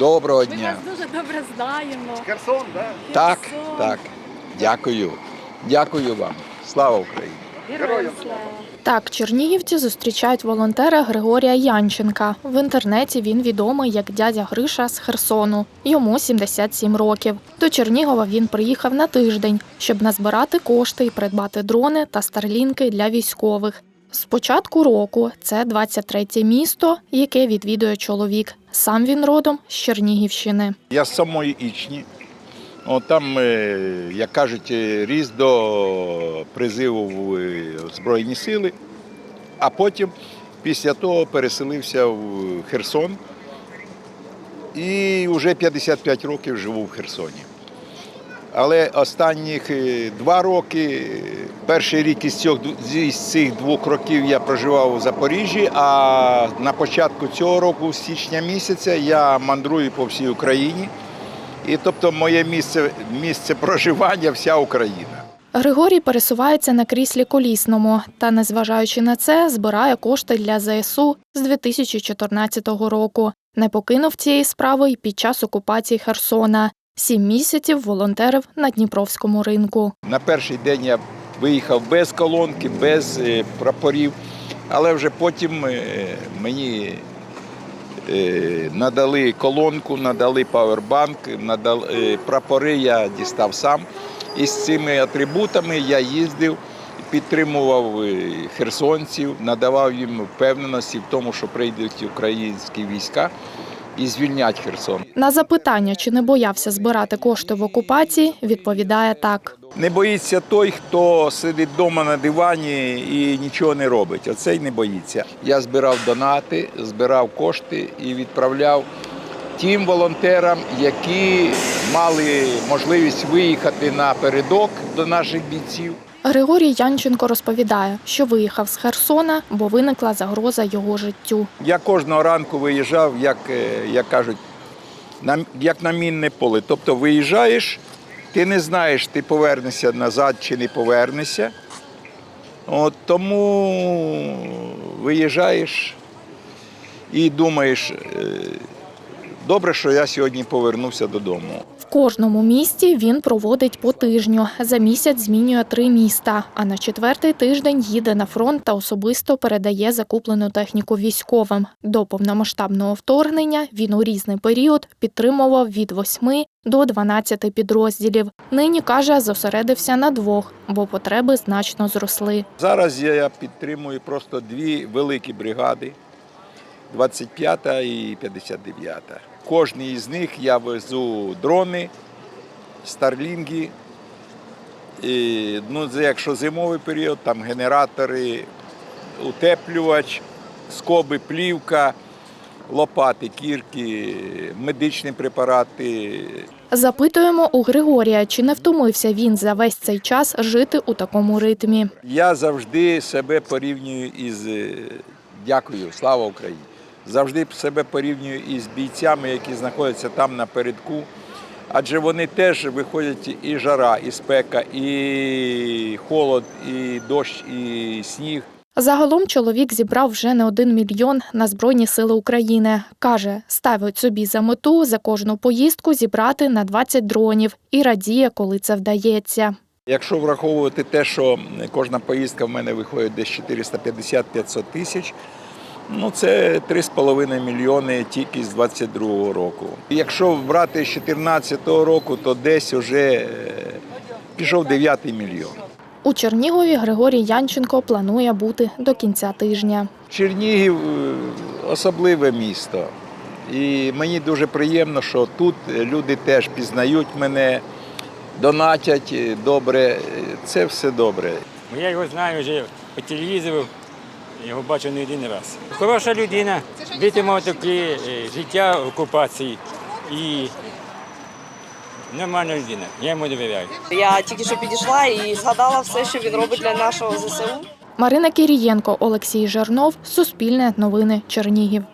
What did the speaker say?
Доброго Ми дня. вас дуже добре знаємо. Херсон, так? Так, Херсон. так. Дякую. Дякую вам. Слава Україні! Героям слава. Так, чернігівці зустрічають волонтера Григорія Янченка. В інтернеті він відомий як дядя Гриша з Херсону. Йому 77 років. До Чернігова він приїхав на тиждень, щоб назбирати кошти і придбати дрони та старлінки для військових. З початку року це 23-те місто, яке відвідує чоловік. Сам він родом з Чернігівщини. Я з самої Ічні. От там, е, як кажуть, е, ріс до призиву в е, Збройні сили, а потім після того переселився в Херсон. І вже 55 років живу в Херсоні. Але останніх е, два роки, перший рік із цих, із цих двох років я проживав у Запоріжжі, а на початку цього року, з січня місяця, я мандрую по всій Україні. І тобто моє місце, місце проживання вся Україна. Григорій пересувається на кріслі колісному та, незважаючи на це, збирає кошти для ЗСУ з 2014 року. Не покинув цієї справи й під час окупації Херсона. Сім місяців волонтерив на Дніпровському ринку. На перший день я виїхав без колонки, без е, прапорів, але вже потім е, мені е, надали колонку, надали павербанк, надали прапори я дістав сам. І з цими атрибутами я їздив, підтримував херсонців, надавав їм впевненості в тому, що прийдуть українські війська і звільнять Херсон. На запитання, чи не боявся збирати кошти в окупації, відповідає так. Не боїться той, хто сидить вдома на дивані і нічого не робить. Оцей не боїться. Я збирав донати, збирав кошти і відправляв тим волонтерам, які мали можливість виїхати напередок до наших бійців. Григорій Янченко розповідає, що виїхав з Херсона, бо виникла загроза його життю. Я кожного ранку виїжджав, як, е, як кажуть, як на мінне поле. Тобто виїжджаєш, ти не знаєш, ти повернешся назад чи не повернешся. От тому виїжджаєш і думаєш, е, добре, що я сьогодні повернувся додому. Кожному місті він проводить по тижню. За місяць змінює три міста. А на четвертий тиждень їде на фронт та особисто передає закуплену техніку військовим. До повномасштабного вторгнення він у різний період підтримував від 8 до 12 підрозділів. Нині каже, зосередився на двох, бо потреби значно зросли. Зараз я підтримую просто дві великі бригади 25 і 59. Кожній із них я везу дрони, старлінги. І, ну, якщо зимовий період, там генератори, утеплювач, скоби, плівка, лопати, кірки, медичні препарати, Запитуємо у Григорія, чи не втомився він за весь цей час жити у такому ритмі. Я завжди себе порівнюю із е, дякую, слава Україні. Завжди себе порівнюю із бійцями, які знаходяться там напередку. Адже вони теж виходять і жара, і спека, і холод, і дощ, і сніг. Загалом чоловік зібрав вже не один мільйон на Збройні Сили України. Каже, ставить собі за мету за кожну поїздку зібрати на 20 дронів і радіє, коли це вдається. Якщо враховувати те, що кожна поїздка в мене виходить десь 450-500 тисяч, ну це 3,5 мільйони тільки з 22-го року. Якщо брати з 2014 року, то десь вже е, пішов 9 мільйон. У Чернігові Григорій Янченко планує бути до кінця тижня. Чернігів е, особливе місто. І мені дуже приємно, що тут люди теж пізнають мене, донатять е, добре. Це все добре. Я його знаю вже по телевізору, його бачив не один раз. Хороша людина, витримав таке життя в окупації і нормальна людина. Я йому довіряю. Я тільки що підійшла і згадала все, що він робить для нашого ЗСУ. Марина Кірієнко, Олексій Жернов, Суспільне новини, Чернігів.